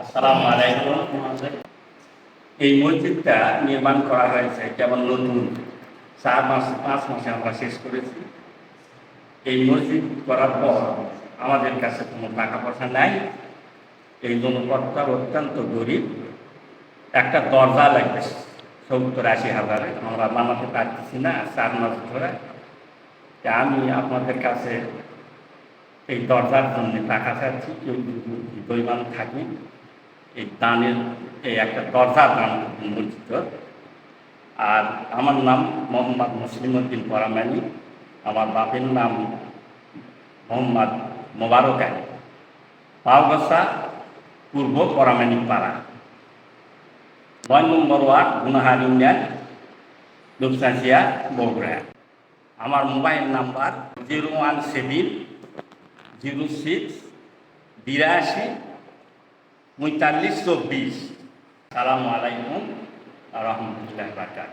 আসসালামু এই মসজিদটা নির্মাণ করা হয়েছে কেবল নতুন। চার মাস, পাঁচ মাসে আমরা শেষ করেছি। এই মসজিদ করার পর আমাদের কাছে কোনো টাকা পয়সা নাই। এই জনপদটা অত্যন্ত গরিব। একটা দরজা লাগবে, সত্তর আশি হাজারে। আমরা বানাতে পারতেছি না চার মাস ধরে। আমি আপনাদের কাছে এই দরজার জন্য টাকা চাচ্ছি। কেউ যদি পরিমাণ থাকি এই দানের, এই একটা দরজা দান মসজিদ। আর আমার নাম মোহাম্মদ মুসলিম উদ্দিন পরামানি আমার বাপের নাম মোহাম্মদ মোবারক আলী। পাওগসা পূর্ব পরামানি পাড়া। নয় নম্বর ওয়ার্ড, গুনাহার ইউনিয়ন দুপসাঁচিয়া বগুড়া। আমার mobile number zero one seven zero six বিরাশি পঁয়তাল্লিশ চব্বিশ। সালামু আলাইকুম রহমতুল্লাহ বারকাত